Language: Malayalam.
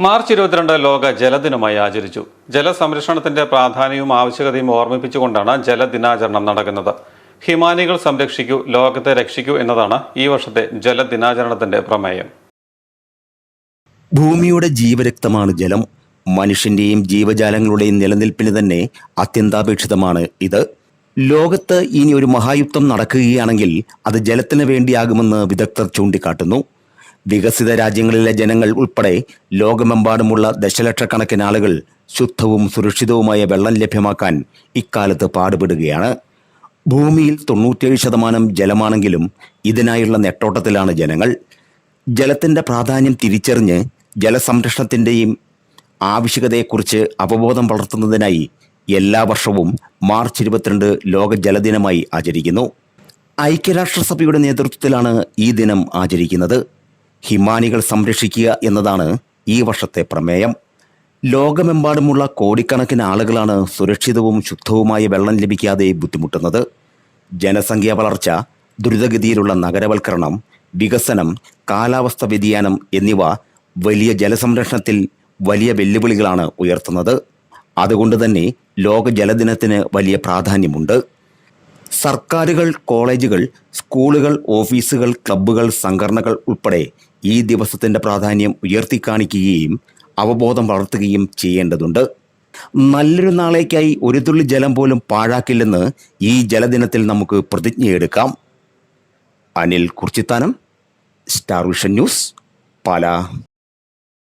മാർച്ച് ഇരുപത്തിരണ്ട് ലോക ജലദിനമായി ആചരിച്ചു. ജലസംരക്ഷണത്തിന്റെ പ്രാധാന്യവും ആവശ്യകതയും ഓർമ്മിപ്പിച്ചുകൊണ്ടാണ് ജലദിനാചരണം നടക്കുന്നത്. ഹിമാനികൾ സംരക്ഷിക്കൂ ലോകത്തെ രക്ഷിക്കൂ എന്നതാണ് ഈ വർഷത്തെ ജലദിനാചരണത്തിന്റെ പ്രമേയം. ഭൂമിയുടെ ജീവരക്തമാണ് ജലം. മനുഷ്യന്റെയും ജീവജാലങ്ങളുടെയും നിലനിൽപ്പിന് തന്നെ അത്യന്താപേക്ഷിതമാണ് ഇത്. ലോകത്ത് ഇനി ഒരു മഹായുദ്ധം നടക്കുകയാണെങ്കിൽ അത് ജലത്തിന് വേണ്ടിയാകുമെന്ന് വിദഗ്ധർ ചൂണ്ടിക്കാട്ടുന്നു. വികസിത രാജ്യങ്ങളിലെ ജനങ്ങൾ ഉൾപ്പെടെ ലോകമെമ്പാടുമുള്ള ദശലക്ഷക്കണക്കിന് ആളുകൾ ശുദ്ധവും സുരക്ഷിതവുമായ വെള്ളം ലഭ്യമാക്കാൻ ഇക്കാലത്ത് പാടുപെടുകയാണ്. ഭൂമിയിൽ തൊണ്ണൂറ്റിയേഴ് ശതമാനം ജലമാണെങ്കിലും ഇതിനായുള്ള നെട്ടോട്ടത്തിലാണ് ജനങ്ങൾ. ജലത്തിന്റെ പ്രാധാന്യം തിരിച്ചറിഞ്ഞ് ജലസംരക്ഷണത്തിന്റെയും ആവശ്യകതയെക്കുറിച്ച് അവബോധം വളർത്തുന്നതിനായി എല്ലാ വർഷവും മാർച്ച് ഇരുപത്തിരണ്ട് ലോക ജലദിനമായി ആചരിക്കുന്നു. ഐക്യരാഷ്ട്രസഭയുടെ നേതൃത്വത്തിലാണ് ഈ ദിനം ആചരിക്കുന്നത്. ഹിമാനികൾ സംരക്ഷിക്കുക എന്നതാണ് ഈ വർഷത്തെ പ്രമേയം. ലോകമെമ്പാടുമുള്ള കോടിക്കണക്കിന് ആളുകളാണ് സുരക്ഷിതവും ശുദ്ധവുമായ വെള്ളം ലഭിക്കാതെ ബുദ്ധിമുട്ടുന്നത്. ജനസംഖ്യാ വളർച്ച ദ്രുതഗതിയിലുള്ള നഗരവൽക്കരണം വികസനം കാലാവസ്ഥ വ്യതിയാനം എന്നിവ വലിയ ജലസംരക്ഷണത്തിൽ വലിയ വെല്ലുവിളികളാണ് ഉയർത്തുന്നത്. അതുകൊണ്ട് തന്നെ ലോക ജലദിനത്തിന് വലിയ പ്രാധാന്യമുണ്ട്. സർക്കാരുകൾ കോളേജുകൾ സ്കൂളുകൾ ഓഫീസുകൾ ക്ലബ്ബുകൾ സംഘടനകൾ ഉൾപ്പെടെ ഈ ദിവസത്തിന്റെ പ്രാധാന്യം ഉയർത്തിക്കാണിക്കുകയും അവബോധം വളർത്തുകയും ചെയ്യേണ്ടതുണ്ട്. നല്ലൊരു നാളേക്കായി ഒരു തുള്ളി ജലം പോലും പാഴാക്കില്ലെന്ന് ഈ ജലദിനത്തിൽ നമുക്ക് പ്രതിജ്ഞയെടുക്കാം. Anil Kurichithanam star vision news Pala.